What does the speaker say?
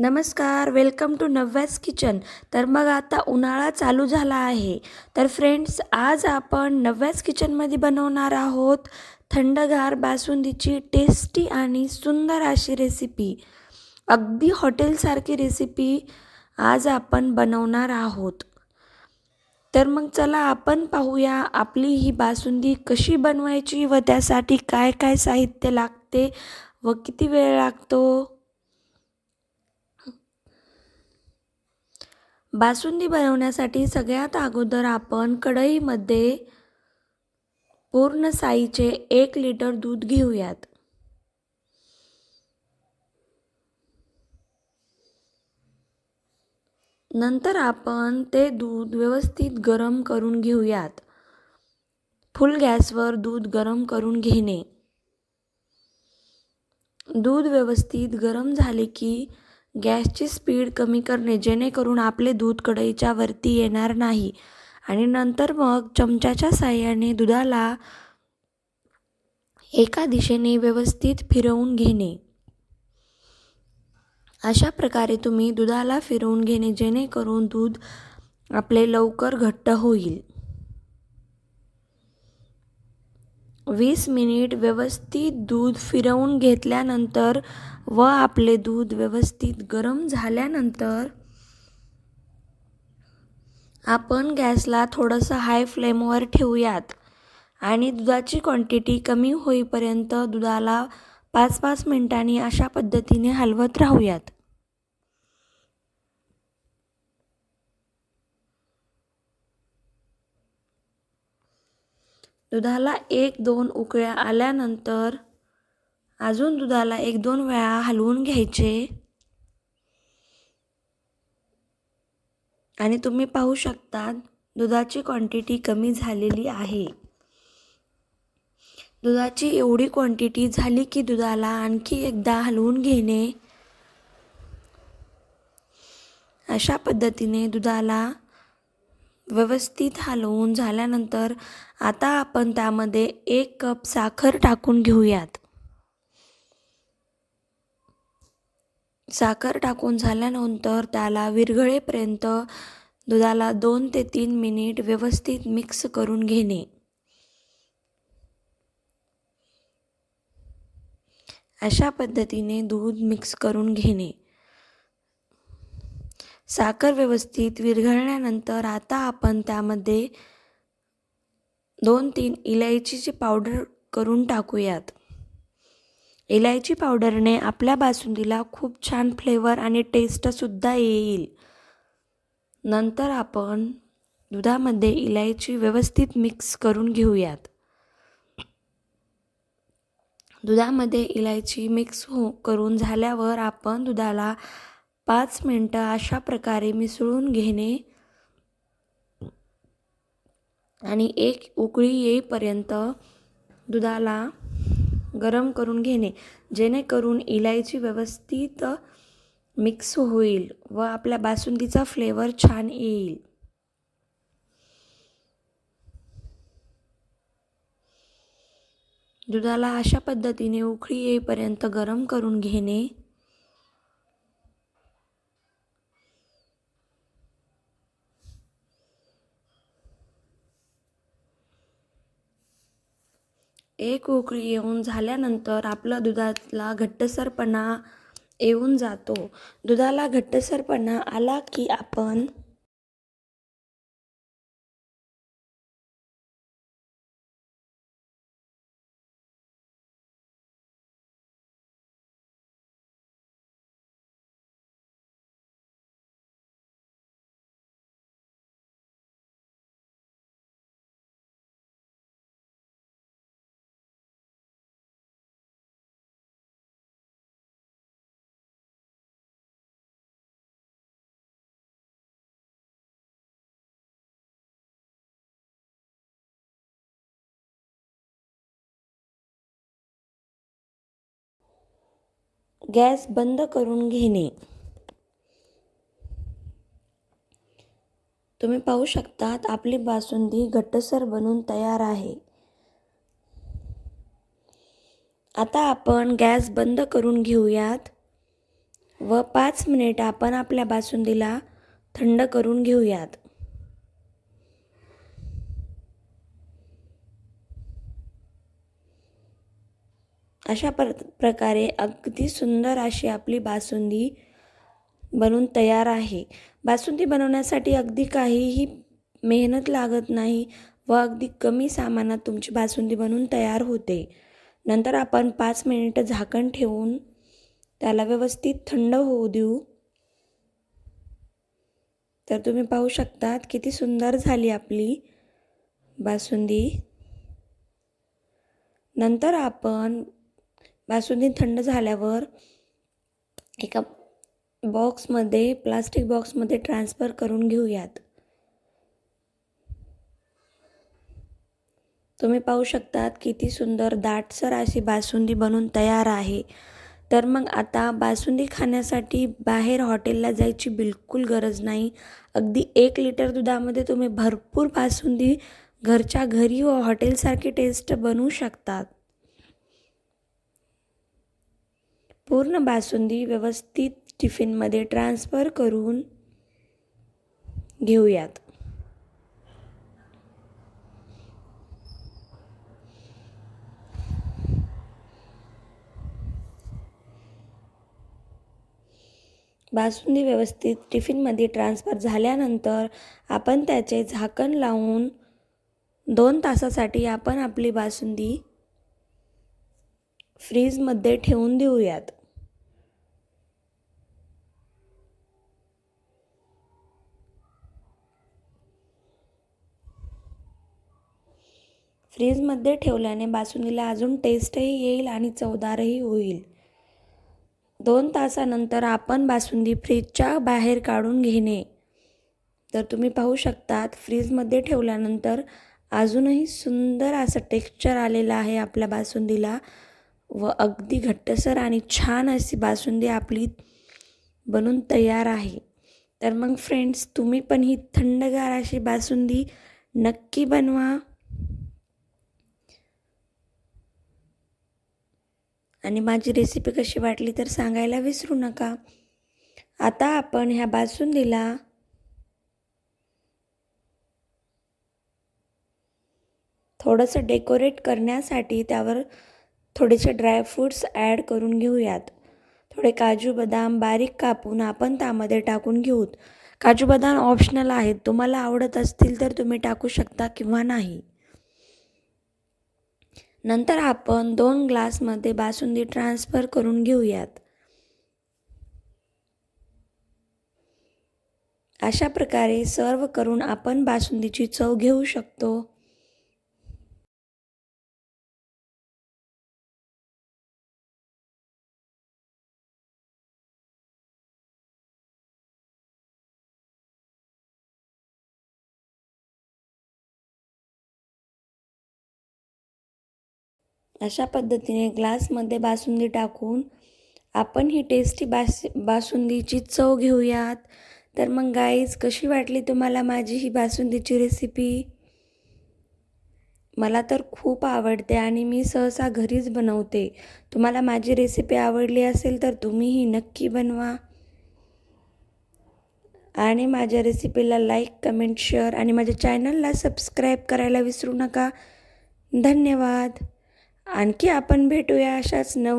नमस्कार welcome to नव्यास kitchen तर मग आता उन्हाळा चालू झाला आहे. तर फ्रेंड्स आज आपण नव्यास किचनमध्ये बनवणार आहोत थंडगार बासुंदीची टेस्टी आणि सुंदर अशी रेसिपी अगदी हॉटेलसारखी रेसिपी आज आपण बनवणार आहोत. तर मग चला आपण पाहूया आपली ही बासुंदी कशी बनवायची व त्यासाठी काय काय साहित्य लागते व किती वेळ लागतो? बासुंदी बनवण्यासाठी सगळ्यात अगोदर आपण कढईमध्ये पूर्ण साईचे एक लिटर दूध घेऊयात. नंतर आपण ते दूध व्यवस्थित गरम करून घेऊयात. फुल गॅसवर दूध गरम करून घेणे. दूध व्यवस्थित गरम झाले की गॅसची स्पीड कमी करणे जेणेकरून आपले दूध कढईच्या वरती येणार नाही. आणि नंतर मग चमच्याच्या साह्याने दुधाला एका दिशेने व्यवस्थित फिरवून घेणे. अशा प्रकारे तुम्ही दुधाला फिरवून घेणे जेणेकरून दूध आपले लवकर घट्ट होईल. वीस मिनिट व्यवस्थित दूध फिरवून घेतल्यानंतर व आपले दूध व्यवस्थित गरम झाल्यानंतर आपण गॅसला थोडंसं हाय फ्लेमवर ठेवूयात. आणि दुधाची क्वांटिटी कमी होईपर्यंत दुधाला पाच पाच मिनिटांनी अशा पद्धतीने हलवत राहूयात. दुधाला एक दोन उकळ्या आल्यानंतर अजून दुधाला एक दोन वेळा हलवून घ्यायचे. आणि तुम्ही पाहू शकता दुधाची क्वांटिटी कमी झालेली आहे. दुधाची एवढी क्वांटिटी झाली की दुधाला आणखी एकदा हलवून घेणे. अशा पद्धतीने दुधाला व्यवस्थित हलवून झाल्यानंतर आता आपण त्यामध्ये एक कप साखर टाकून घेऊयात. साखर टाकून झाल्यानंतर त्याला विरघळेपर्यंत दुधाला दोन ते तीन मिनिट व्यवस्थित मिक्स करून घेणे. अशा पद्धतीने दूध मिक्स करून घेणे. साखर व्यवस्थित विरघळल्यानंतर आता आपण त्यामध्ये दोन तीन इलायचीची पावडर करून टाकूयात. इलायची पावडरने आपल्या बासुंदीला खूप छान फ्लेवर आणि टेस्टसुद्धा येईल. नंतर आपण दुधामध्ये इलायची व्यवस्थित मिक्स करून घेऊयात. दुधामध्ये इलायची मिक्स हो करून झाल्यावर आपण दुधाला पाच मिनटं अशा प्रकारे मिसळून घेणे आणि एक उकळी येईपर्यंत दुधाला गरम करून घेणे जेणेकरून इलायची व्यवस्थित मिक्स होईल व आपल्या बासुंदीचा फ्लेवर छान येईल. दुधाला अशा पद्धतीने उकळी येईपर्यंत गरम करून घेणे. एक उकळी येऊन झाल्यानंतर आपला दुधातला घट्टसरपणा येऊन जातो. दुधाला घट्टसरपणा आला की आपण गॅस बंद करून घेणे. तुम्ही पाहू शकतात आपली बासुंदी घट्टसर बनून तयार आहे. आता आपण गॅस बंद करून घेऊयात व पाच मिनिट आपण आपल्या बासुंदीला थंड करून घेऊयात. अशा प्र प्रकारे अगदी सुंदर अशी आपली बासुंदी बनून तयार आहे. बासुंदी बनवण्यासाठी अगदी काहीही मेहनत लागत नाही व अगदी कमी सामानात तुमची बासुंदी बनवून तयार होते. नंतर आपण पाच मिनिटं झाकण ठेवून त्याला व्यवस्थित थंड होऊ देऊ. तर तुम्ही पाहू शकतात किती सुंदर झाली आपली बासुंदी. नंतर आपण बासुंदी थंड झाल्यावर एका बॉक्समध्ये प्लास्टिक बॉक्समध्ये ट्रान्सफर करून घेऊयात. तुम्ही पाहू शकतात किती सुंदर दाटसर अशी बासुंदी बनून तयार आहे. तर मग आता बासुंदी खाण्यासाठी बाहेर हॉटेलला जायची बिलकुल गरज नाही. अगदी एक लिटर दुधामध्ये तुम्ही भरपूर बासुंदी घरच्या घरी व हॉटेलसारखी टेस्ट बनवू शकतात. पूर्ण बासुंदी व्यवस्थित टिफिनमध्ये ट्रान्सफर करून घेऊयात. बासुंदी व्यवस्थित टिफिनमध्ये ट्रान्सफर झाल्यानंतर आपण त्याचे झाकण लावून दोन तासासाठी आपण आपली बासुंदी फ्रीजमध्ये ठेवून देऊयात. फ्रीजमध्ये ठेवल्याने बासुंदीला अजून टेस्टही येईल आणि चवदारही होईल. दोन तासानंतर आपण बासुंदी फ्रीजच्या बाहेर काढून घेणे. तर तुम्ही पाहू शकतात फ्रीजमध्ये ठेवल्यानंतर अजूनही सुंदर असं टेक्स्चर आलेलं आहे आपल्या बासुंदीला व अगदी घट्टसर आणि छान अशी बासुंदी आपली बनून तयार आहे. तर मग फ्रेंड्स तुम्ही पण ही थंडगार अशी बासुंदी नक्की बनवा. आणि माझी रेसिपी कशी वाटली तर सांगायला विसरू नका. आता आपण ह्या बासुंदीला थोडंसं डेकोरेट करण्यासाठी त्यावर थोडेसे ड्रायफ्रूट्स ॲड करून घेऊयात. थोडे काजू बदाम बारीक कापून आपण त्यामध्ये टाकून घेऊत. काजू बदाम ऑप्शनल आहेत. तुम्हाला आवडत असतील तर तुम्ही टाकू शकता किंवा नाही. नंतर आपण दोन ग्लासमध्ये बासुंदी ट्रान्सफर करून घेऊयात. अशा प्रकारे सर्व करून आपण बासुंदीची चव घेऊ शकतो. अशा पद्धतीने ग्लासमध्ये बासुंदी टाकून आपण ही टेस्टी बास बासुंदीची चव घेऊयात. तर मग गाईज कशी वाटली तुम्हाला माझी ही बासुंदीची रेसिपी मला तर खूप आवडते आणि मी सहसा घरीच बनवते. तुम्हाला माझी रेसिपी आवडली असेल तर तुम्हीही नक्की बनवा. आणि माझ्या रेसिपीला लाईक कमेंट शेअर आणि माझ्या चॅनलला सबस्क्राईब करायला विसरू नका. धन्यवाद. आणखी आपण भेटूया अशाच नव